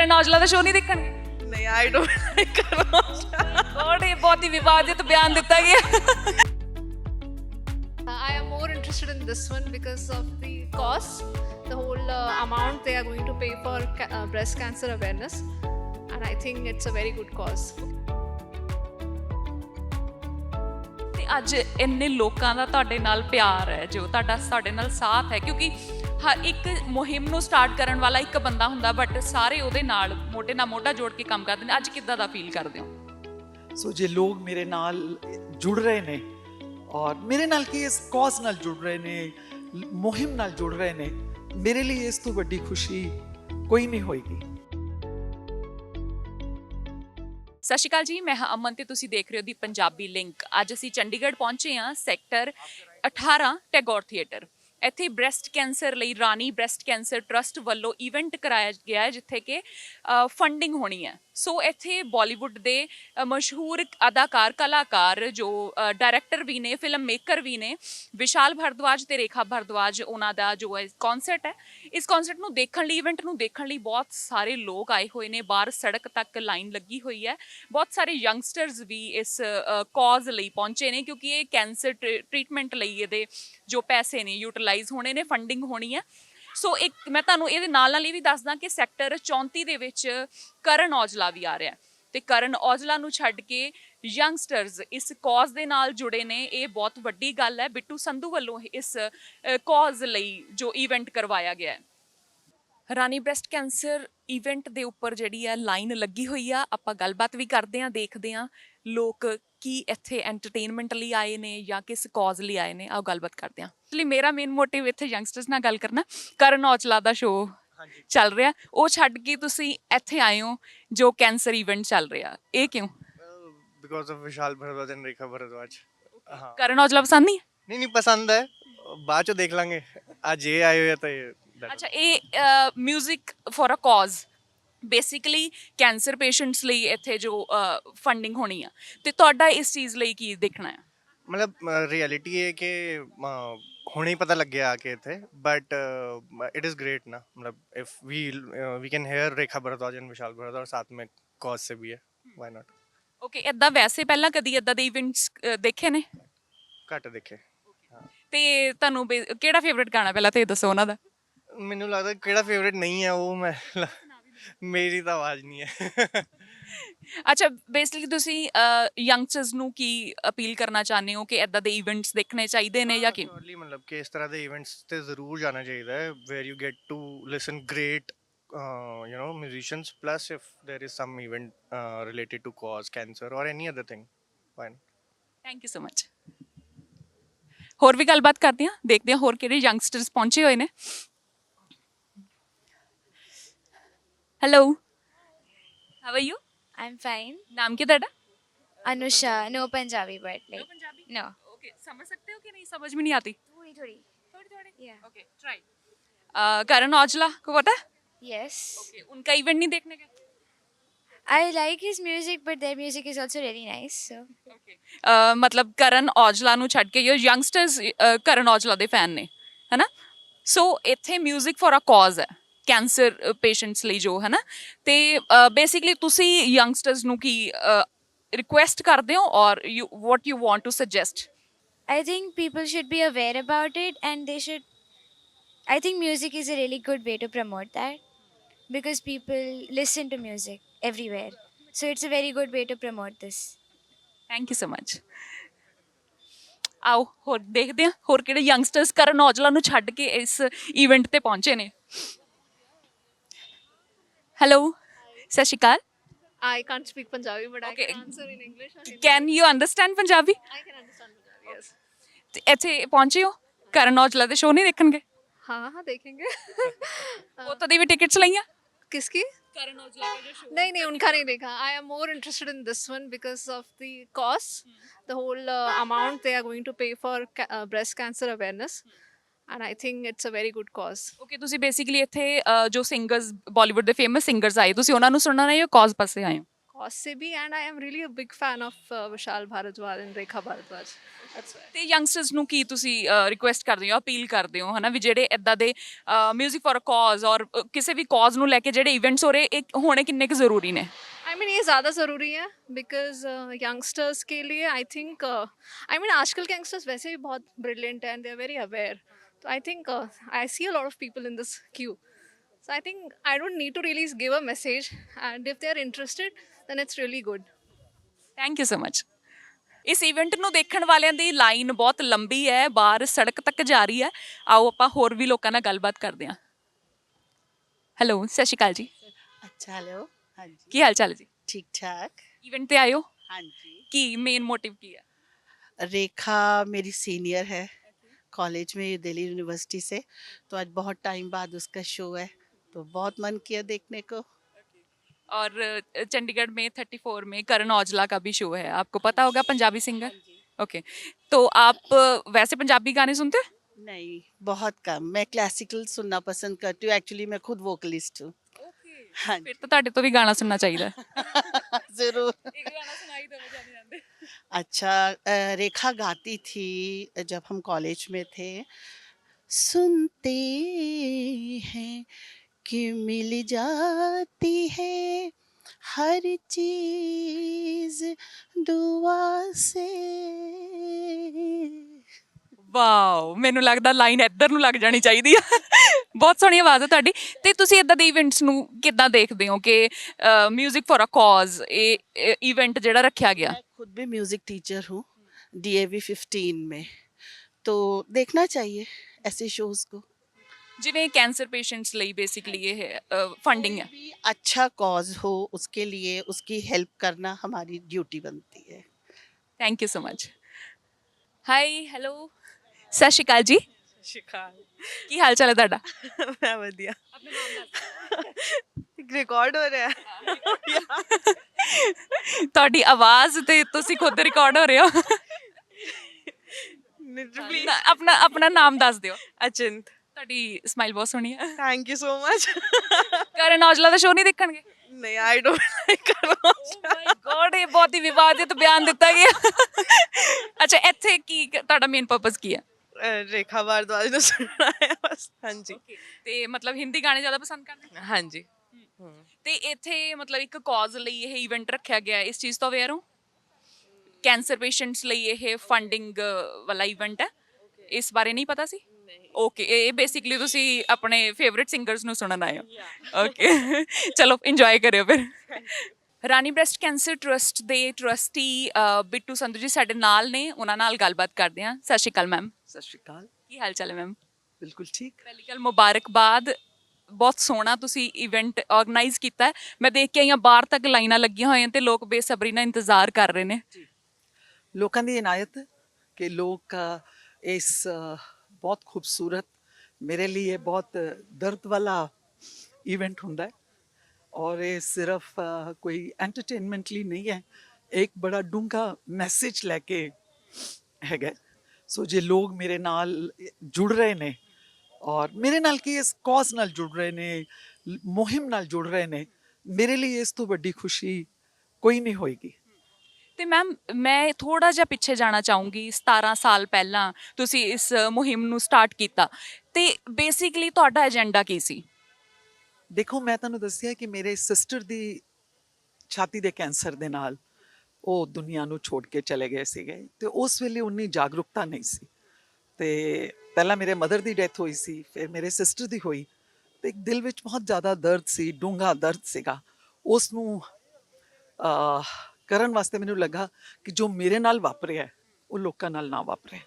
ਕਰਨ ਔਜਲਾ ਦਾ ਸ਼ੋਅ ਨਹੀਂ ਦੇਖਣਗੇ ਨਹੀਂ ਆਈ ਡੋਨਟ ਲਾਈਕ ਕਰਨਾ ਗੋਡ ਇਹ ਬਹੁਤ ਹੀ ਵਿਵਾਦਿਤ ਬਿਆਨ ਦਿੱਤਾ ਗਿਆ I am more interested in this one because of the cost, the whole uh, amount they are going to pay for ca- uh, breast cancer awareness, and I think it's a very good cause. ਤੇ ਅੱਜ ਇੰਨੇ ਲੋਕਾਂ ਦਾ ਤੁਹਾਡੇ ਨਾਲ ਪਿਆਰ ਹੈ ਜੋ ਤੁਹਾਡਾ ਸਾਡੇ ਨਾਲ ਸਾਥ ਹੈ ਕਿਉਂਕਿ ਹਰ ਇੱਕ ਮੁਹਿੰਮ ਨੂੰ ਸਟਾਰਟ ਕਰਨ ਵਾਲਾ ਇੱਕ ਬੰਦਾ ਹੁੰਦਾ ਬਟ ਸਾਰੇ ਉਹਦੇ ਨਾਲ ਮੋਢੇ ਨਾਲ ਮੋਢਾ ਜੋੜ ਕੇ ਕੰਮ ਕਰਦੇ ਨੇ। ਅੱਜ ਕਿੱਦਾਂ ਦਾ ਫੀਲ ਕਰਦੇ ਹੋ? ਸੋ ਜੇ ਲੋਕ ਮੇਰੇ ਨਾਲ ਜੁੜ ਰਹੇ ਨੇ ਔਰ ਮੇਰੇ ਨਾਲ ਕੀ ਇਸ ਕਾਜ਼ ਨਾਲ ਜੁੜ ਰਹੇ ਨੇ ਮੁਹਿੰਮ ਨਾਲ ਜੁੜ ਰਹੇ ਨੇ ਮੇਰੇ ਲਈ ਇਸ ਤੋਂ ਵੱਡੀ ਖੁਸ਼ੀ ਕੋਈ ਨਹੀਂ ਹੋਏਗੀ। ਸਤਿ ਸ਼੍ਰੀ ਅਕਾਲ ਜੀ ਮੈਂ ਹਾਂ ਅਮਨ ਤੇ ਤੁਸੀਂ ਦੇਖ ਰਹੇ ਹੋ ਦੀ ਪੰਜਾਬੀ ਲਿੰਕ। ਅੱਜ ਅਸੀਂ ਚੰਡੀਗੜ੍ਹ ਪਹੁੰਚੇ ਹਾਂ ਸੈਕਟਰ 18 ਟੈਗੋਰ ਥੀਏਟਰ। ਇੱਥੇ ਬ੍ਰੈਸਟ ਕੈਂਸਰ ਲਈ ਰਾਣੀ ਬ੍ਰੈਸਟ ਕੈਂਸਰ ਟਰਸਟ ਵੱਲੋਂ ਇਵੈਂਟ ਕਰਾਇਆ ਗਿਆ ਹੈ, ਜਿੱਥੇ ਕਿ ਫੰਡਿੰਗ ਹੋਣੀ ਹੈ। ਸੋ ਇੱਥੇ ਬਾਲੀਵੁੱਡ ਦੇ ਮਸ਼ਹੂਰ ਅਦਾਕਾਰ, ਕਲਾਕਾਰ ਜੋ ਡਾਇਰੈਕਟਰ ਵੀ ਨੇ ਫਿਲਮ ਮੇਕਰ ਵੀ ਨੇ, ਵਿਸ਼ਾਲ ਭਰਦਵਾਜ ਤੇ ਰੇਖਾ ਭਰਦਵਾਜ, ਉਹਨਾਂ ਦਾ ਜੋ ਹੈ ਕਨਸਰਟ ਹੈ ਇਸ ਕਨਸਰਟ ਨੂੰ ਦੇਖਣ ਲਈ ਇਵੈਂਟ ਨੂੰ ਦੇਖਣ ਲਈ ਬਹੁਤ ਸਾਰੇ ਲੋਕ ਆਏ ਹੋਏ ਨੇ। ਬਾਹਰ ਸੜਕ ਤੱਕ ਲਾਈਨ ਲੱਗੀ ਹੋਈ ਹੈ। ਬਹੁਤ ਸਾਰੇ ਯੰਗਸਟਰਸ ਵੀ ਇਸ ਕਾਜ਼ ਲਈ ਪਹੁੰਚੇ ਨੇ ਕਿਉਂਕਿ ਇਹ ਕੈਂਸਰ ਟ੍ਰੀਟਮੈਂਟ ਲਈ ਇਹਦੇ ਜੋ ਪੈਸੇ ਨੇ ਯੂਟਿਲਾਈਜ਼ ਹੋਣੇ ਨੇ ਫੰਡਿੰਗ ਹੋਣੀ ਹੈ। ਸੋ ਇੱਕ, ਮੈਂ ਤੁਹਾਨੂੰ ਇਹਦੇ ਨਾਲ ਨਾਲ ਇਹ ਵੀ ਦੱਸਦਾ ਕਿ ਸੈਕਟਰ 34 ਦੇ ਵਿੱਚ ਕਰਨ ਔਜਲਾ ਵੀ ਆ ਰਿਹਾ ਹੈ। ਤੇ ਕਰਨ ਔਜਲਾ ਨੂੰ ਛੱਡ ਕੇ ਯੰਗਸਟਰਸ ਇਸ ਕਾਜ਼ ਦੇ ਨਾਲ ਜੁੜੇ ਨੇ ਇਹ ਬਹੁਤ ਵੱਡੀ ਗੱਲ ਹੈ। ਬਿੱਟੂ ਸੰਧੂ ਵੱਲੋਂ ਇਸ ਕਾਜ਼ ਲਈ ਜੋ ਇਵੈਂਟ ਕਰਵਾਇਆ ਗਿਆ ਹੈ। ਰਾਣੀ ਬ੍ਰੈਸਟ ਕੈਂਸਰ ਇਵੈਂਟ ਦੇ ਉੱਪਰ ਜਿਹੜੀ ਆ ਲਾਈਨ ਲੱਗੀ ਹੋਈ ਆ। ਆਪਾਂ ਗੱਲਬਾਤ ਵੀ ਕਰਦੇ ਆ ਦੇਖਦੇ ਆ ਲੋਕ ਕੀ ਇੱਥੇ ਐਂਟਰਟੇਨਮੈਂਟ ਲਈ ਆਏ ਨੇ ਜਾਂ ਕਿਸ ਕਾਜ਼ ਲਈ ਆਏ ਨੇ। ਆਓ ਗੱਲਬਾਤ ਕਰਦੇ ਆ ਲਈ ਮੇਰਾ ਮੇਨ ਮੋਟਿਵ ਇੱਥੇ ਯੰਗਸਟਰਸ ਨਾਲ ਗੱਲ ਕਰਨਾ ਕਰਨ ਔਜਲਾ ਦਾ ਸ਼ੋਅ ਚੱਲ ਰਿਹਾ। ਉਹ ਛੱਡ ਕੇ ਤੁਸੀਂ ਇੱਥੇ ਆਏ ਹੋ ਜੋ ਕੈਂਸਰ ਇਵੈਂਟ ਚੱਲ ਰਿਹਾ। ਇਹ ਕਿਉਂ? Because of Vishal Bhardwaj and Rekha Bhardwaj हाँ। करण औजला पसंद नहीं है? नहीं नहीं पसंद है। बाद चो देख लांगे। आज ये आए हुए तो ये ਅੱਛਾ ਇਹ 뮤직 for a cause basically cancer patients ਲਈ ਇੱਥੇ ਜੋ ਫੰਡਿੰਗ ਹੋਣੀ ਆ ਤੇ ਤੁਹਾਡਾ ਇਸ ਚੀਜ਼ ਲਈ ਕੀ ਦੇਖਣਾ ਹੈ ਮਤਲਬ ਰਿਐਲਿਟੀ ਇਹ ਕਿ ਹੁਣੇ ਪਤਾ ਲੱਗਿਆ ਆ ਕੇ ਇੱਥੇ ਬਟ ਇਟ ਇਜ਼ ਗ੍ਰੇਟ ਨਾ ਮਤਲਬ if we we can hear Rekha Bhardwaj Vishal Bhardwaj ਸਾਥ ਮੇ ਕਾਜ਼ ਸੇ ਵੀ ਹੈ ਵਾਈ ਨਾਟ ਓਕੇ ਇਦਾਂ ਵੈਸੇ ਪਹਿਲਾਂ ਕਦੀ ਇਦਾਂ ਦੇ ਇਵੈਂਟਸ ਦੇਖੇ ਨੇ? ਘੱਟ ਦੇਖੇ ਤੇ ਤੁਹਾਨੂੰ ਬੇ- ਕਿਹੜਾ ਫੇਵਰਿਟ ਗਾਣਾ ਪਹਿਲਾਂ ਤੇ ਦੱਸੋ ਉਹਨਾਂ ਦਾ? ਮੈਨੂੰ ਲੱਗਦਾ ਕਿਹੜਾ ਫੇਵਰੇਟ ਨਹੀਂ ਹੈ ਉਹ ਮੈਂ ਮੇਰੀ ਤਾਂ ਆਵਾਜ਼ ਨਹੀਂ ਹੈ। ਅੱਛਾ ਬੇਸਿਕਲੀ ਤੁਸੀਂ ਯੰਗਸਟਰਸ ਨੂੰ ਕੀ ਅਪੀਲ ਕਰਨਾ ਚਾਹੁੰਦੇ ਹੋ ਕਿ ਇਦਾਂ ਦੇ ਇਵੈਂਟਸ ਦੇਖਣੇ ਚਾਹੀਦੇ ਨੇ ਜਾਂ ਕਿ Surely ਮਤਲਬ ਕਿ ਇਸ ਤਰ੍ਹਾਂ ਦੇ ਇਵੈਂਟਸ ਤੇ ਜ਼ਰੂਰ ਜਾਣਾ ਚਾਹੀਦਾ ਹੈ where you get to listen great You know musicians plus if there is some event related to cause cancer or any other thing fine thank you so much ਹੋਰ ਵੀ ਗੱਲਬਾਤ ਕਰਦੇ ਹਾਂ ਦੇਖਦੇ ਹਾਂ ਹੋਰ ਕਿਹੜੇ ਯੰਗਸਟਰਸ ਪਹੁੰਚੇ ਹੋਏ ਨੇ hello how are you I'm fine. ਨਾਮ ਕੀ ਤੁਹਾਡਾ Anusha, no Punjabi, but like Punjabi no. Okay समझ सकते हो कि नहीं समझ में नहीं आती Thodi thodi. थोड़ी थोड़ी Yeah. Okay try Karan Aujla को पता है Yes. Okay, उनका इवेंट नहीं देखने का I like his 뮤직 but there 뮤직 is also really nice so uh ਮਤਲਬ ਕਰਨ ਔਜਲਾ ਨੂੰ ਛੱਡ ਕੇ ਯੋ ਯੰਗਸਟਰਸ ਕਰਨ ਔਜਲਾ ਦੇ ਫੈਨ ਨੇ ਹੈਨਾ ਸੋ ਇੱਥੇ 뮤직 ਫॉर ਅ ਕਾਜ਼ ਹੈ ਕੈਂਸਰ ਪੇਸ਼ੈਂਟਸ ਲਈ ਜੋ ਹੈਨਾ ਤੇ ਬੇਸਿਕਲੀ ਤੁਸੀਂ ਯੰਗਸਟਰਸ ਨੂੰ ਕੀ ਰਿਕੁਐਸਟ ਕਰਦੇ ਹੋ ਔਰ you what you want to suggest I think people should be aware about it and they should I think music is a really good way to promote that. because people listen to music everywhere. So it's a very good way to promote this. Thank you so much ਆਓ ਹੋਰ ਦੇਖਦੇ ਹਾਂ ਹੋਰ ਕਿਹੜੇ youngsters ਕਰਨ ਔਜਲਾ ਨੂੰ ਛੱਡ ਕੇ ਇਸ ਇਵੈਂਟ ਤੇ ਪਹੁੰਚੇ ਨੇ hello Sat Shri Akal I can't speak Punjabi, but I Okay. can answer in English or Hindi. Can you understand Punjabi I can understand Punjabi. Yes. ਤੇ ਇੱਥੇ ਪਹੁੰਚੇ ਹੋ ਕਰਨ ਔਜਲਾ ਦੇ ਸ਼ੋਅ ਨਹੀਂ ਦੇਖਣਗੇ हाँ हाँ देखेंगे ਉਹ ਦੀ ਵੀ ਟਿਕਟਸ ਲਈਆਂ किसकी ਕਰਨ ਔਜਲਾ ਦੇ ਜੋ ਸ਼ੋਅ नहीं नहीं उनका नहीं देखा I am more interested in this one because of the cost the whole amount they are going to pay for breast cancer awareness and I think it's a very good cause okay ਤੁਸੀਂ basically ਇੱਥੇ ਅਹ, ਜੋ singers Bollywood ਦੇ famous singers ਆਏ ਤੁਸੀਂ ਉਹਨਾਂ ਨੂੰ ਸੁਣਨ ਆਏ ਹੋ ਕਾਜ਼ ਪਾਸੇ ਆਏ ਹੋ और Sibi and I am really a big fan of uh, Vishal Bharadwaj and Rekha Bharadwaj. That's why. ਤੇ ਯੰਗਸਟਰਸ ਨੂੰ ਕੀ ਤੁਸੀਂ ਰਿਕੁਐਸਟ ਕਰਦੇ ਹੋ ਅਪੀਲ ਕਰਦੇ ਹੋ ਹਨਾ ਵੀ ਜਿਹੜੇ ਇਦਾਂ ਦੇ 뮤직 ਫॉर ਅ ਕਾਜ਼ ਔਰ ਕਿਸੇ ਵੀ ਕਾਜ਼ ਨੂੰ ਲੈ ਕੇ ਜਿਹੜੇ ਇਵੈਂਟਸ ਹੋ ਰਹੇ ਇਹ ਹੋਣੇ ਕਿੰਨੇ ਕੁ ਜ਼ਰੂਰੀ ਨੇ आई मीन ये ज़्यादा ज़रूरी है बिकॉज यंगस्टर्स के लिए आई थिंक आई मीन आजकल के यंगस्टर्स वैसे भी बहुत ब्रिलियंट हैं दे आर वेरी अवेयर तो I think I see a lot of people in this queue so i think i don't need to really give a message and if they are interested then it's really good thank you so much ਇਸ event ਨੂੰ ਦੇਖਣ ਵਾਲਿਆਂ ਦੀ line ਬਹੁਤ ਲੰਬੀ ਹੈ ਬਾਹਰ ਸੜਕ ਤੱਕ ਜਾ ਰਹੀ ਹੈ ਆਓ ਆਪਾਂ ਹੋਰ ਵੀ ਲੋਕਾਂ ਨਾਲ ਗੱਲਬਾਤ ਕਰਦੇ ਹਾਂ ਹੈਲੋ ਸਤਿ ਸ਼੍ਰੀ ਅਕਾਲ ਜੀ अच्छा हेलो हाँ जी ਕੀ ਹਾਲ ਚਾਲ ਹੈ ਜੀ ठीक ठाक ਇਵੈਂਟ ਤੇ ਆਇਓ हाँ जी ਕੀ ਮੇਨ ਮੋਟਿਵ ਕੀ ਹੈ रेखा मेरी सीनियर है कॉलेज में दिल्ली यूनिवर्सिटी से तो आज बहुत टाइम बाद उसका शो है तो बहुत मन किया देखने को और अ, चंडीगढ़ में 34 में करण औजला का भी शो है आपको पता होगा पंजाबी सिंगर ओके तो आप अ, वैसे पंजाबी गाने सुनते हो नहीं बहुत कम मैं क्लासिकल सुनना पसंद करती हूँ एक्चुअली मैं खुद वोकलिस्ट हूँ हाँ ਫਿਰ ਤਾਂ ਤੁਹਾਡੇ ਤੋਂ ਵੀ ਗਾਣਾ ਸੁਣਨਾ ਚਾਹੀਦਾ ਹੈ जरूर ਇੱਕ ਗਾਣਾ ਸੁਣਾਈ ਦਿਓ ਜਾਂਦੇ ਜਾਂਦੇ अच्छा अ, रेखा गाती थी जब हम कॉलेज में थे सुनते हैं कि मिल जाती है। हर चीज ਦੁਆ ਸੇ ਵਾਓ ਮੈਨੂੰ ਲੱਗਦਾ ਲਾਈਨ ਇੱਧਰ ਨੂੰ ਲੱਗ ਜਾਣੀ ਚਾਹੀਦੀ ਆ। ਬਹੁਤ ਸੋਹਣੀ ਆਵਾਜ਼ ਹੈ ਤੁਹਾਡੀ। ਤੇ ਤੁਸੀਂ ਇਦਾਂ ਦੇ ਇਵੈਂਟਸ ਨੂੰ ਕਿੱਦਾਂ ਦੇਖਦੇ ਹੋ ਕਿ ਮਿਊਜ਼ਿਕ ਫॉर ਅ ਕਾਜ਼ ਇਹ ਇਵੈਂਟ ਜਿਹੜਾ ਰੱਖਿਆ ਗਿਆ? मैं खुद भी म्यूजिक टीचर हूँ डीएवी 15 में तो ਦੇਖਣਾ ਚਾਹੀਏ ਐਸੇ ਸ਼ੋਜ਼ ਕੋ। ਜਿਵੇਂ ਕੈਂਸਰ ਪੇਸ਼ੈਂਟਸ ਲਈ ਬੇਸਿਕਲੀ ਇਹ ਫੰਡਿੰਗ ਹੈ भी अच्छा कॉज हो उसके लिए उसकी हेल्प करना हमारी ड्यूटी बनती है thank you so much hi hello ਸਤਿ ਸ਼੍ਰੀ ਅਕਾਲ ਜੀ ਸ਼ਿਕਾਰ ਕੀ ਹਾਲ ਚਾਲ ਹੈ ਤੁਹਾਡਾ ਮੈਂ ਵਧੀਆ ਰਿਕਾਰਡ ਹੋ ਰਿਹਾ ਤੁਹਾਡੀ ਆਵਾਜ਼ ਤੇ ਤੁਸੀਂ ਖੁਦ ਰਿਕਾਰਡ ਹੋ ਰਹੇ ਹੋ ਲਿਟਰਲੀ ਨਾ, ਆਪਣਾ ਆਪਣਾ ਨਾਮ ਦੱਸ ਦਿਓ ਅਚਿੰਤ ਤੁਹਾਡੀ ਸਮਾਈਲ ਬਹੁਤ ਸੋਹਣੀ ਹੈ। ਥੈਂਕ ਯੂ ਸੋ ਮਚ ਕਰਨ ਔਜਲਾ ਦਾ ਸ਼ੋਅ ਨਹੀਂ ਦੇਖਣਗੇ? ਨਹੀਂ ਆਈ ਡੋਨਟ ਲਾਈਕ ਕਰਨਾ ਮਾਈ ਗੋਡ ਇਹ ਬਹੁਤ ਹੀ ਵਿਵਾਦਿਤ ਬਿਆਨ ਦਿੱਤਾ ਗਿਆ। ਅੱਛਾ ਇੱਥੇ ਕੀ ਤੁਹਾਡਾ ਮੇਨ ਪਰਪਸ ਕੀ ਹੈ? ਰੇਖਾ ਭਾਰਦਵਾਜ ਨੂੰ ਸੁਣਨਾ ਹੈ ਬਸ। ਹਾਂਜੀ। ਤੇ ਮਤਲਬ ਹਿੰਦੀ ਗਾਣੇ ਜ਼ਿਆਦਾ ਪਸੰਦ ਕਰਦੇ? ਹਾਂਜੀ। ਤੇ ਇੱਥੇ ਮਤਲਬ ਇੱਕ ਕਾਜ਼ ਲਈ ਇਹ ਇਵੈਂਟ ਰੱਖਿਆ ਗਿਆ ਇਸ ਚੀਜ਼ ਤੋਂ ਅਵੇਅਰ ਹੋ? ਕੈਂਸਰ ਪੇਸ਼ੈਂਟਸ ਲਈ ਇਹ ਫੰਡਿੰਗ ਵਾਲਾ ਇਵੈਂਟ ਹੈ। ਇਸ ਬਾਰੇ ਨਹੀਂ ਪਤਾ ਸੀ? ਓਕੇ ਇਹ ਬੇਸਿਕਲੀ ਤੁਸੀਂ ਆਪਣੇ ਫੇਵਰਿਟ ਸਿੰਗਰਸ ਨੂੰ ਸੁਣਨ ਆਏ ਹੋ। ਓਕੇ ਚਲੋ ਇੰਜੋਏ ਕਰਿਓ ਫਿਰ। ਰਾਣੀ ਬ੍ਰੈਸਟ ਕੈਂਸਰ ਟਰਸਟ ਦੇ ਟਰਸਟੀ ਬਿੱਟੂ ਸੰਧੂ ਜੀ ਸਾਡੇ ਨਾਲ ਨੇ। ਉਹਨਾਂ ਨਾਲ ਗੱਲਬਾਤ ਕਰਦੇ ਹਾਂ। ਸਤਿ ਸ਼੍ਰੀ ਅਕਾਲ ਮੈਮ ਸਤਿ ਸ਼੍ਰੀ ਅਕਾਲ। ਕੀ ਹਾਲ ਚਾਲ ਹੈ ਮੈਮ ਬਿਲਕੁਲ ਠੀਕ। ਪਹਿਲੀ ਗੱਲ ਮੁਬਾਰਕਬਾਦ। ਬਹੁਤ ਸੋਹਣਾ ਤੁਸੀਂ ਇਵੈਂਟ ਆਰਗੇਨਾਈਜ਼ ਕੀਤਾ ਹੈ। ਮੈਂ ਦੇਖ ਕੇ ਆਈ ਹਾਂ ਬਾਹਰ ਤੱਕ ਲਾਈਨਾਂ ਲੱਗੀਆਂ ਹੋਈਆਂ ਤੇ ਲੋਕ ਬੇਸਬਰੀ ਨਾਲ ਇੰਤਜ਼ਾਰ ਕਰ ਰਹੇ ਨੇ। ਲੋਕਾਂ ਦੀ ਇਨਾਇਤ ਕਿ ਲੋਕ ਇਸ ਬਹੁਤ ਖੂਬਸੂਰਤ ਮੇਰੇ ਲਈ ਇਹ ਬਹੁਤ ਦਰਦ ਵਾਲਾ ਇਵੈਂਟ ਹੁੰਦਾ ਹੈ ਔਰ ਇਹ ਸਿਰਫ ਅ, ਕੋਈ ਐਂਟਰਟੇਨਮੈਂਟ ਲਈ ਨਹੀਂ ਹੈ ਇੱਕ ਬੜਾ ਡੂੰਘਾ ਮੈਸੇਜ ਲੈ ਕੇ ਹੈਗਾ ਸੋ ਜੇ ਲੋਕ ਮੇਰੇ ਨਾਲ ਜੁੜ ਰਹੇ ਨੇ ਔਰ ਮੇਰੇ ਨਾਲ ਕੀ ਇਸ ਕਾਜ਼ ਨਾਲ ਜੁੜ ਰਹੇ ਨੇ ਲ- ਮੁਹਿੰਮ ਨਾਲ ਜੁੜ ਰਹੇ ਨੇ ਮੇਰੇ ਲਈ ਇਸ ਤੋਂ ਵੱਡੀ ਖੁਸ਼ੀ ਕੋਈ ਨਹੀਂ ਹੋਏਗੀ ਤੇ ਮੈਮ ਮੈਂ ਥੋੜਾ ਜਿਹਾ ਪਿੱਛੇ ਜਾਣਾ ਚਾਹੂੰਗੀ 17 ਸਾਲ ਪਹਿਲਾਂ ਤੁਸੀਂ ਇਸ ਮੁਹਿੰਮ ਨੂੰ ਸਟਾਰਟ ਕੀਤਾ। ਤੇ ਬੇਸਿਕਲੀ ਤੁਹਾਡਾ ਏਜੰਡਾ ਕੀ ਸੀ? ਦੇਖੋ, ਮੈਂ ਤੁਹਾਨੂੰ ਦੱਸਿਆ ਕਿ ਮੇਰੇ ਸਿਸਟਰ ਦੀ ਛਾਤੀ ਦੇ ਕੈਂਸਰ ਦੇ ਨਾਲ ਉਹ ਦੁਨੀਆ ਨੂੰ ਛੋੜ ਕੇ ਚਲੇ ਗਏ ਸੀਗੇ ਤੇ ਉਸ ਵੇਲੇ ਉਨੀ ਜਾਗਰੂਕਤਾ ਨਹੀਂ ਸੀ। ਤੇ ਪਹਿਲਾਂ ਮੇਰੇ ਮਦਰ ਦੀ ਡੈਥ ਹੋਈ ਸੀ, ਫਿਰ ਮੇਰੇ ਸਿਸਟਰ ਦੀ ਹੋਈ ਤੇ ਇੱਕ ਦਿਲ ਵਿੱਚ ਬਹੁਤ ਜ਼ਿਆਦਾ ਦਰਦ ਸੀ, ਡੂੰਘਾ ਦਰਦ ਸੀਗਾ। ਉਸ ਨੂੰ ਕਰਨ ਵਾਸਤੇ ਮੈਨੂੰ ਲੱਗਾ ਕਿ ਜੋ ਮੇਰੇ ਨਾਲ ਵਾਪਰਿਆ ਉਹ ਲੋਕਾਂ ਨਾਲ ਨਾ ਵਾਪਰੇ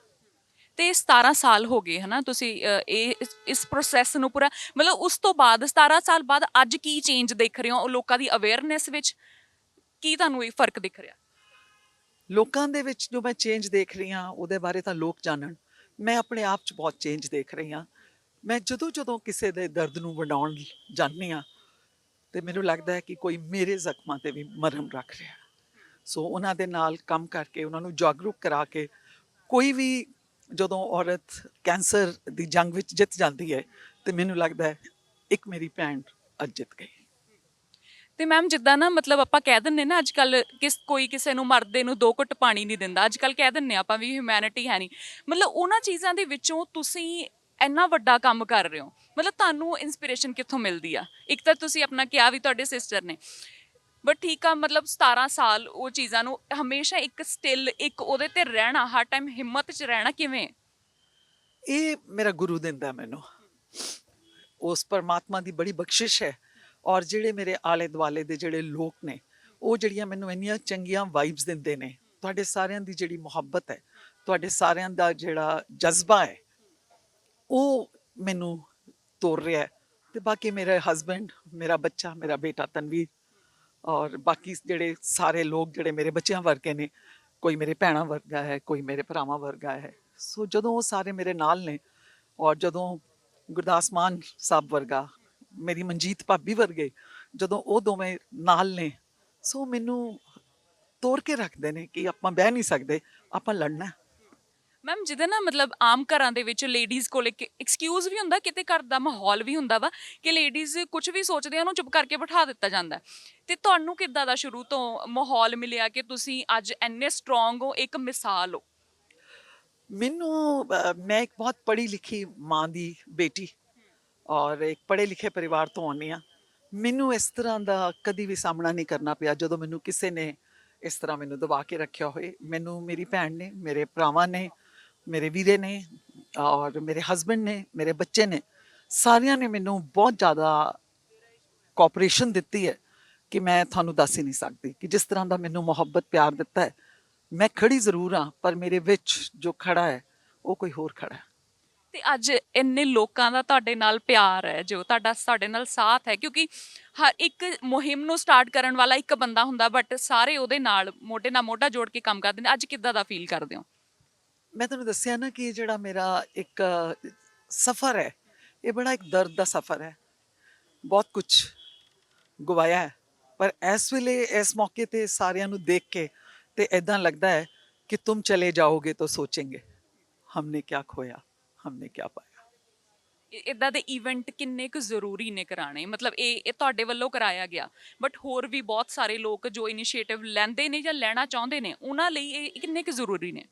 ਤੇ 17 ਸਾਲ ਹੋ ਗਏ ਹਨਾ? ਤੁਸੀਂ ਅ, ਇਹ ਇਸ- ਇਸ ਪ੍ਰੋਸੈਸ ਨੂੰ ਪੂਰਾ ਮਤਲਬ ਉਸ ਤੋਂ ਬਾਅਦ 17 ਸਾਲ ਬਾਅਦ ਅੱਜ ਕੀ ਚੇਂਜ ਦੇਖ ਰਹੇ ਹੋ ਉਹ ਲੋਕਾਂ ਦੀ ਅਵੇਅਰਨੈਸ ਵਿੱਚ? ਕੀ ਤੁਹਾਨੂੰ ਇਹ ਫ਼ਰਕ ਦਿਖ ਰਿਹਾ? ਲੋਕਾਂ ਦੇ ਵਿੱਚ ਜੋ ਮੈਂ ਚੇਂਜ ਦੇਖ ਰਹੀ ਹਾਂ ਉਹਦੇ ਬਾਰੇ ਤਾਂ ਲੋਕ ਜਾਣਨ। ਮੈਂ ਆਪਣੇ ਆਪ 'ਚ ਬਹੁਤ ਚੇਂਜ ਦੇਖ ਰਹੀ ਹਾਂ। ਮੈਂ ਜਦੋਂ ਜਦੋਂ ਕਿਸੇ ਦੇ ਦਰਦ ਨੂੰ ਵੰਡਾਉਣ ਜਾਂਦੀ ਹਾਂ ਤੇ ਮੈਨੂੰ ਲੱਗਦਾ ਹੈ ਕਿ ਕੋਈ ਮੇਰੇ ਜ਼ਖਮਾਂ ਤੇ ਵੀ ਮਰਹਮ ਰੱਖ ਰਿਹਾ ਸੋ ਉਹਨਾਂ ਦੇ ਨਾਲ ਕੰਮ ਕਰਕੇ, ਉਹਨਾਂ ਨੂੰ ਜਾਗਰੂਕ ਕਰਾ ਕੇ ਕੋਈ ਵੀ ਜਦੋਂ ਔਰਤ ਕੈਂਸਰ ਦੀ ਜੰਗ ਵਿੱਚ ਜਿੱਤ ਜਾਂਦੀ ਹੈ ਤੇ ਮੈਨੂੰ ਲੱਗਦਾ ਹੈ ਇੱਕ ਮੇਰੀ ਭੈਣ ਅੱਜ ਜਿੱਤ ਗਈ। ਤੇ ਮੈਮ ਜਿੱਦਾਂ ਨਾ ਮਤਲਬ ਆਪਾਂ ਕਹਿ ਦਿੰਨੇ ਨਾ ਅੱਜ ਕੱਲ ਕਿਸ ਕੋਈ ਕਿਸੇ ਨੂੰ ਮਰਦੇ ਨੂੰ ਦੋ ਘੁੱਟ ਪਾਣੀ ਨਹੀਂ ਦਿੰਦਾ ਅੱਜ ਕੱਲ ਕਹਿ ਦਿੰਨੇ ਆਪਾਂ ਵੀ ਹਿਊਮੈਨਿਟੀ ਹੈ ਨਹੀਂ। ਮਤਲਬ ਉਹਨਾਂ ਚੀਜ਼ਾਂ ਦੇ ਵਿੱਚੋਂ ਤੁਸੀਂ ਇੰਨਾ ਵੱਡਾ ਕੰਮ ਕਰ ਰਹੇ ਹੋ। ਮਤਲਬ ਤੁਹਾਨੂੰ ਇਨਸਪੀਰੇਸ਼ਨ ਕਿੱਥੋਂ ਮਿਲਦੀ ਆ? ਇੱਕ ਤਾਂ ਤੁਸੀਂ ਆਪਣਾ ਕਿਹਾ ਵੀ ਤੁਹਾਡੇ ਸਿਸਟਰ ਨੇ। ਬਟ ਠੀਕ ਆ, ਮਤਲਬ 17 ਸਾਲ ਉਹ ਚੀਜ਼ਾਂ ਨੂੰ ਹਮੇਸ਼ਾ ਇੱਕ ਸਟਿਲ ਇੱਕ ਉਹਦੇ ਤੇ ਰਹਿਣਾ, ਹਰ ਟਾਈਮ ਹਿੰਮਤ 'ਚ ਰਹਿਣਾ ਕਿਵੇਂ? ਇਹ ਮੇਰਾ ਗੁਰੂ ਦਿੰਦਾ ਮੈਨੂੰ। ਉਸ ਪਰਮਾਤਮਾ ਦੀ ਬੜੀ ਬਖਸ਼ਿਸ਼ ਹੈ। ਔਰ ਜਿਹੜੇ ਮੇਰੇ ਆਲੇ ਦੁਆਲੇ ਦੇ ਜਿਹੜੇ ਲੋਕ ਨੇ, ਉਹ ਜਿਹੜੀਆਂ ਮੈਨੂੰ ਇੰਨੀਆਂ ਚੰਗੀਆਂ ਵਾਈਬਸ ਦਿੰਦੇ ਨੇ, ਤੁਹਾਡੇ ਸਾਰਿਆਂ ਦੀ ਜਿਹੜੀ ਮੁਹੱਬਤ ਹੈ, ਤੁਹਾਡੇ ਸਾਰਿਆਂ ਦਾ ਜਿਹੜਾ ਜਜ਼ਬਾ ਹੈ, ਉਹ ਮੈਨੂੰ ਤੋਰ ਰਿਹਾ ਤੇ ਬਾਕੀ ਮੇਰੇ ਹਸਬੰਡ ਮੇਰਾ ਬੱਚਾ, ਮੇਰਾ ਬੇਟਾ ਤਨਵੀਰ ਔਰ ਬਾਕੀ ਜਿਹੜੇ ਸਾਰੇ ਲੋਕ ਜਿਹੜੇ ਮੇਰੇ ਬੱਚਿਆਂ ਵਰਗੇ ਨੇ, ਕੋਈ ਮੇਰੇ ਭੈਣਾਂ ਵਰਗਾ ਹੈ, ਕੋਈ ਮੇਰੇ ਭਰਾਵਾਂ ਵਰਗਾ ਹੈ। ਸੋ ਜਦੋਂ ਉਹ ਸਾਰੇ ਮੇਰੇ ਨਾਲ ਨੇ ਔਰ ਜਦੋਂ ਗੁਰਦਾਸ ਮਾਨ ਸਾਹਿਬ ਵਰਗਾ, ਮੇਰੀ ਮਨਜੀਤ ਭਾਬੀ ਵਰਗੇ, ਜਦੋਂ ਉਹ ਦੋਵੇਂ ਨਾਲ ਨੇ, ਸੋ ਮੈਨੂੰ ਤੋੜ ਕੇ ਰੱਖਦੇ ਨੇ ਕਿ ਆਪਾਂ ਬਹਿ ਨਹੀਂ ਸਕਦੇ, ਆਪਾਂ ਲੜਨਾ ਮੈਮ ਜਿਹਦੇ ਨਾ ਮਤਲਬ ਆਮ ਘਰਾਂ ਦੇ ਵਿੱਚ ਲੇਡੀਜ਼ ਕੋਲ ਇੱਕ ਐਕਸਕਿਊਜ਼ ਵੀ ਹੁੰਦਾ ਕਿਤੇ ਘਰ ਦਾ ਮਾਹੌਲ ਵੀ ਹੁੰਦਾ ਵਾ ਕਿ ਲੇਡੀਜ਼ ਕੁਝ ਵੀ ਸੋਚਦੇ ਆ ਉਹਨੂੰ ਚੁੱਪ ਕਰਕੇ ਬਿਠਾ ਦਿੱਤਾ ਜਾਂਦਾ। ਹੈ। ਤੇ ਤੁਹਾਨੂੰ ਕਿੱਦਾਂ ਦਾ ਸ਼ੁਰੂ ਤੋਂ ਮਾਹੌਲ ਮਿਲਿਆ ਕਿ ਤੁਸੀਂ ਅੱਜ ਇੰਨੇ ਸਟਰੋਂਗ ਹੋ ਇੱਕ ਮਿਸਾਲ ਹੋ? ਮੈਨੂੰ ਅਹ, ਮੈਂ ਇੱਕ ਬਹੁਤ ਪੜ੍ਹੀ ਲਿਖੀ ਮਾਂ ਦੀ ਬੇਟੀ ਔਰ ਇੱਕ ਪੜ੍ਹੇ ਲਿਖੇ ਪਰਿਵਾਰ ਤੋਂ ਆਉਂਦੀ ਹਾਂ। ਮੈਨੂੰ ਇਸ ਤਰ੍ਹਾਂ ਦਾ ਕਦੀ ਵੀ ਸਾਹਮਣਾ ਨਹੀਂ ਕਰਨਾ ਪਿਆ ਜਦੋਂ ਮੈਨੂੰ ਕਿਸੇ ਨੇ ਇਸ ਤਰ੍ਹਾਂ ਮੈਨੂੰ ਦਬਾ ਕੇ ਰੱਖਿਆ ਹੋਏ। ਮੈਨੂੰ ਮੇਰੀ ਭੈਣ ਨੇ ਮੇਰੇ ਭਰਾਵਾਂ ਨੇ ਮੇਰੇ ਵੀਰੇ ਨੇ ਔਰ ਮੇਰੇ ਹਸਬੰਡ ਨੇ, ਮੇਰੇ ਬੱਚੇ ਨੇ, ਸਾਰਿਆਂ ਨੇ ਮੈਨੂੰ ਬਹੁਤ ਜ਼ਿਆਦਾ ਕੋਆਪਰੇਸ਼ਨ ਦਿੱਤੀ ਹੈ ਕਿ ਮੈਂ ਤੁਹਾਨੂੰ ਦੱਸ ਹੀ ਨਹੀਂ ਸਕਦੀ ਕਿ ਜਿਸ ਤਰ੍ਹਾਂ ਦਾ ਮੈਨੂੰ ਮੁਹੱਬਤ, ਪਿਆਰ ਦਿੱਤਾ ਹੈ। ਮੈਂ ਖੜੀ ਜ਼ਰੂਰ ਹਾਂ, ਪਰ ਮੇਰੇ ਵਿੱਚ ਜੋ ਖੜਾ ਹੈ, ਉਹ ਕੋਈ ਹੋਰ ਖੜਾ ਹੈ। ਤੇ ਅੱਜ ਇੰਨੇ ਲੋਕਾਂ ਦਾ ਤੁਹਾਡੇ ਨਾਲ ਪਿਆਰ ਹੈ, ਜੋ ਤੁਹਾਡਾ, ਸਾਡੇ ਨਾਲ ਸਾਥ ਹੈ, ਕਿਉਂਕਿ ਹਰ ਇੱਕ ਮੁਹਿੰਮ ਨੂੰ ਸਟਾਰਟ ਕਰਨ ਵਾਲਾ ਇੱਕ ਬੰਦਾ ਹੁੰਦਾ ਬਟ ਸਾਰੇ ਉਹਦੇ ਨਾਲ ਮੋਢੇ ਨਾਲ ਮੋਢਾ ਜੋੜ ਕੇ ਕੰਮ ਕਰਦੇ ਨੇ। ਅੱਜ ਕਿੱਦਾਂ ਦਾ ਫੀਲ ਕਰਦੇ ਹੋ? ਮੈਂ ਤੁਹਾਨੂੰ ਦੱਸਿਆ ਨਾ ਕਿ ਇਹ ਜਿਹੜਾ ਮੇਰਾ ਇੱਕ, ਸਫ਼ਰ ਹੈ, ਇਹ ਬੜਾ ਇੱਕ ਦਰਦ ਦਾ ਸਫ਼ਰ ਹੈ। ਬਹੁਤ ਕੁਝ ਗਵਾਇਆ ਹੈ, ਪਰ ਇਸ ਵੇਲੇ, ਇਸ ਮੌਕੇ ਤੇ ਸਾਰਿਆਂ ਨੂੰ ਦੇਖ ਕੇ ਤੇ ਐਦਾਂ ਲੱਗਦਾ ਹੈ ਕਿ ਤੁਮ ਚਲੇ ਜਾਓਗੇ ਤਾਂ ਸੋਚेंगे हमने क्या खोया हमने क्या ਪਾਇਆ। ਇਦਾਂ ਦੇ ਇਵੈਂਟ ਕਿੰਨੇ ਕੁ ਜ਼ਰੂਰੀ ਨੇ ਕਰਾਣੇ ਮਤਲਬ ਇਹ ਇਹ ਤੁਹਾਡੇ ਵੱਲੋਂ ਕਰਾਇਆ ਗਿਆ ਬਟ ਹੋਰ ਵੀ ਬਹੁਤ ਸਾਰੇ ਲੋਕ ਜੋ ਇਨੀਸ਼ੀਏਟਿਵ ਲੈਂਦੇ ਨੇ ਜਾਂ ਲੈਣਾ ਚਾਹੁੰਦੇ ਨੇ, ਉਹਨਾਂ ਲਈ ਇਹ ਕਿੰਨੇ ਕੁ ਜ਼ਰੂਰੀ ਨੇ?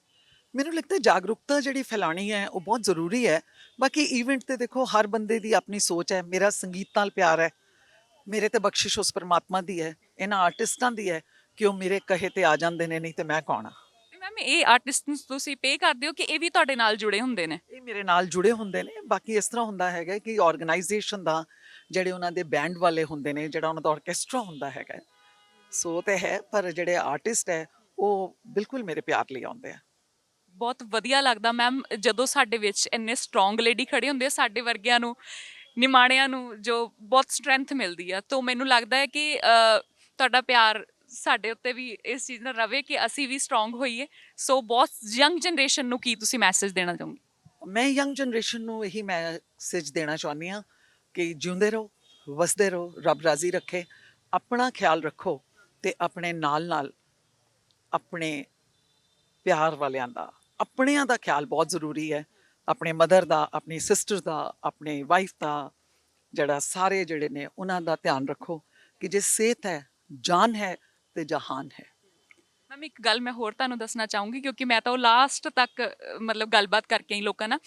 ਮੈਨੂੰ ਲੱਗਦਾ ਜਾਗਰੂਕਤਾ ਜਿਹੜੀ ਫੈਲਾਣੀ ਹੈ ਉਹ ਬਹੁਤ ਜ਼ਰੂਰੀ ਹੈ। ਬਾਕੀ ਇਵੈਂਟ ਤੇ ਦੇਖੋ ਹਰ ਬੰਦੇ ਦੀ ਆਪਣੀ ਸੋਚ ਹੈ ਮੇਰਾ ਸੰਗੀਤ ਨਾਲ ਪਿਆਰ ਹੈ ਮੇਰੇ ਤੇ ਬਖਸ਼ਿਸ਼ ਉਸ ਪਰਮਾਤਮਾ ਦੀ ਹੈ ਇਹਨਾਂ ਆਰਟਿਸਟਾਂ ਦੀ ਹੈ ਕਿ ਉਹ ਮੇਰੇ ਕਹੇ ਤੇ ਆ ਜਾਂਦੇ ਨੇ ਨਹੀਂ ਤੇ ਮੈਂ ਕੌਣ ਆ ਮੈਮ ਇਹ ਆਰਟਿਸਟ ਨੂੰ ਤੁਸੀਂ ਪੇ ਕਰਦੇ ਹੋ ਕਿ ਇਹ ਵੀ ਤੁਹਾਡੇ ਨਾਲ ਜੁੜੇ ਹੁੰਦੇ ਨੇ? ਇਹ ਮੇਰੇ ਨਾਲ ਜੁੜੇ ਹੁੰਦੇ ਨੇ ਬਾਕੀ ਇਸ ਤਰ੍ਹਾਂ ਹੁੰਦਾ ਹੈਗਾ ਕਿ ਆਰਗੇਨਾਈਜੇਸ਼ਨ ਦਾ ਜਿਹੜੇ ਉਹਨਾਂ ਦੇ ਬੈਂਡ ਵਾਲੇ ਹੁੰਦੇ ਨੇ ਜਿਹੜਾ ਉਹਨਾਂ ਦਾ ਆਰਕੈਸਟਰਾ ਹੁੰਦਾ ਹੈਗਾ। ਸੋ ਤੇ ਹੈ ਪਰ ਜਿਹੜੇ ਆਰਟਿਸਟ ਹੈ ਉਹ ਬਿਲਕੁਲ ਮੇਰੇ ਪਿਆਰ ਲਈ ਆਉਂਦੇ ਆ। ਬਹੁਤ ਵਧੀਆ ਲੱਗਦਾ ਮੈਮ ਜਦੋਂ ਸਾਡੇ ਵਿੱਚ ਇੰਨੇ ਸਟਰੋਂਗ ਲੇਡੀ ਖੜੇ ਹੁੰਦੇ ਆ ਸਾਡੇ ਵਰਗਿਆਂ ਨੂੰ ਨਿਮਾਣਿਆਂ ਨੂੰ ਜੋ ਬਹੁਤ ਸਟਰੈਂਥ ਮਿਲਦੀ ਆ। ਤੋਂ ਮੈਨੂੰ ਲੱਗਦਾ ਹੈ ਕਿ ਅ, ਤੁਹਾਡਾ ਪਿਆਰ ਸਾਡੇ ਉੱਤੇ ਵੀ ਇਸ ਚੀਜ਼ ਨਾਲ ਰਵੇ ਕਿ ਅਸੀਂ ਵੀ ਸਟਰੋਂਗ ਹੋਈਏ। ਸੋ ਬਹੁਤ ਯੰਗ ਜਨਰੇਸ਼ਨ ਨੂੰ ਕੀ ਤੁਸੀਂ ਮੈਸੇਜ ਦੇਣਾ ਚਾਹੋਗੇ? ਮੈਂ ਯੰਗ ਜਨਰੇਸ਼ਨ ਨੂੰ ਇਹੀ ਮੈਸੇਜ ਦੇਣਾ ਚਾਹੁੰਦੀ ਹਾਂ ਕਿ ਜਿਉਂਦੇ ਰਹੋ ਵਸਦੇ ਰਹੋ ਰੱਬ ਰਾਜ਼ੀ ਰੱਖੇ ਆਪਣਾ ਖਿਆਲ ਰੱਖੋ ਤੇ ਆਪਣੇ ਨਾਲ ਨਾਲ ਆਪਣੇ ਪਿਆਰ ਵਾਲਿਆਂ ਦਾ ਆਪਣਿਆਂ ਦਾ ਖਿਆਲ ਬਹੁਤ ਜ਼ਰੂਰੀ ਹੈ। ਆਪਣੇ ਮਦਰ ਦਾ, ਆਪਣੀ ਸਿਸਟਰ ਦਾ, ਆਪਣੇ ਵਾਈਫ ਦਾ, ਜਿਹੜਾ ਸਾਰੇ ਜਿਹੜੇ ਨੇ ਉਹਨਾਂ ਦਾ ਧਿਆਨ ਰੱਖੋ ਕਿ ਜੇ ਸਿਹਤ ਹੈ, ਜਾਨ ਹੈ ਤੇ ਜਹਾਨ ਹੈ। ਮੈਮ ਇੱਕ ਗੱਲ ਮੈਂ ਹੋਰ ਤੁਹਾਨੂੰ ਦੱਸਣਾ ਚਾਹੂੰਗੀ ਕਿਉਂਕਿ ਮੈਂ ਤਾਂ ਉਹ ਲਾਸਟ ਤੱਕ ਮਤਲਬ ਗੱਲਬਾਤ ਕਰਕੇ ਹੀ ਲੋਕਾਂ ਨਾਲ।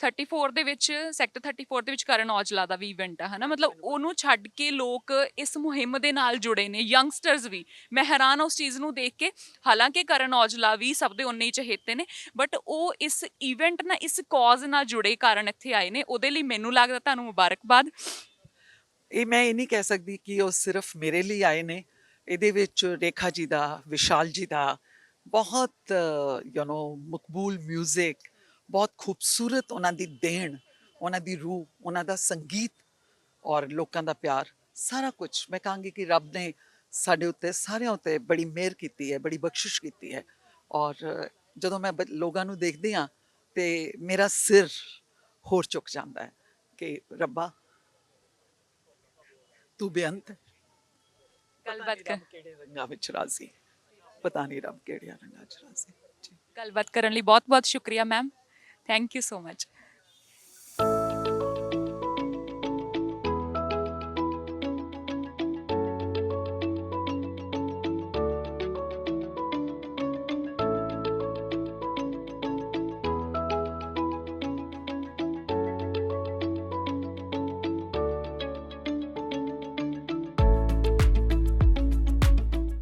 34 ਦੇ ਵਿੱਚ ਸੈਕਟਰ 34 ਦੇ ਵਿੱਚ ਕਰਨ ਔਜਲਾ ਦਾ ਵੀ ਇਵੈਂਟ ਆ ਹਨਾ ਮਤਲਬ ਉਹਨੂੰ ਛੱਡ ਕੇ ਲੋਕ ਇਸ ਮੁਹਿੰਮ ਦੇ ਨਾਲ ਜੁੜੇ ਨੇ ਯੰਗਸਟਰਸ ਵੀ ਮੈਂ ਹੈਰਾਨ ਹਾਂ ਉਸ ਚੀਜ਼ ਨੂੰ ਦੇਖ ਕੇ ਹਾਲਾਂਕਿ ਕਰਨ ਔਜਲਾ ਵੀ ਸਭ ਦੇ ਉਨੇ ਹੀ ਚਹੇਤੇ ਨੇ ਬਟ ਉਹ ਇਸ ਇਵੈਂਟ ਨਾਲ ਇਸ ਕਾਜ਼ ਨਾਲ ਜੁੜੇ ਕਾਰਨ ਇੱਥੇ ਆਏ ਨੇ ਉਹਦੇ ਲਈ ਮੈਨੂੰ ਲੱਗਦਾ ਤੁਹਾਨੂੰ ਮੁਬਾਰਕਬਾਦ ਇਹ ਮੈਂ ਇਹ ਨਹੀਂ ਕਹਿ ਸਕਦੀ ਕਿ ਉਹ ਸਿਰਫ ਮੇਰੇ ਲਈ ਆਏ ਨੇ ਇਹਦੇ ਵਿੱਚ ਰੇਖਾ ਜੀ ਦਾ ਵਿਸ਼ਾਲ ਜੀ ਦਾ ਬਹੁਤ ਯੂ نو ਮਕਬੂਲ 뮤직 ਬਹੁਤ ਖੂਬਸੂਰਤ ਉਹਨਾਂ ਦੀ ਦੇਣ ਉਹਨਾਂ ਦੀ ਰੂਹ ਉਹਨਾਂ ਦਾ ਸੰਗੀਤ ਔਰ ਲੋਕਾਂ ਦਾ ਪਿਆਰ ਸਾਰਾ ਕੁਝ। ਮੈਂ ਕਹਾਂਗੀ ਕਿ ਰੱਬ ਨੇ ਸਾਡੇ ਉੱਤੇ ਸਾਰਿਆਂ ਉੱਤੇ ਬੜੀ ਮਿਹਰ ਕੀਤੀ ਹੈ ਬੜੀ ਬਖਸ਼ਿਸ਼ ਕੀਤੀ ਹੈ। ਔਰ ਜਦੋਂ ਮੈਂ ਲੋਕਾਂ ਨੂੰ ਦੇਖਦੀ ਹਾਂ ਤੇ ਮੇਰਾ ਸਿਰ ਹੋਰ ਝੁਕ ਜਾਂਦਾ ਹੈ ਕਿ ਰੱਬਾ ਤੂੰ ਬੇਅੰਤ ਹੈ। ਗੱਲਬਾਤ ਕਰ। ਕਿਹੜੇ ਰੰਗਾਂ ਵਿੱਚ ਰਾਜ਼ੀ। ਪਤਾ ਨਹੀਂ ਰੱਬ ਕਿਹੜੇ ਰੰਗਾਂ ਵਿੱਚ ਰਾਜ਼ੀ। ਜੀ। ਗੱਲਬਾਤ ਕਰਨ ਲਈ ਬਹੁਤ ਬਹੁਤ ਸ਼ੁਕਰੀਆ ma'am. Thank you so much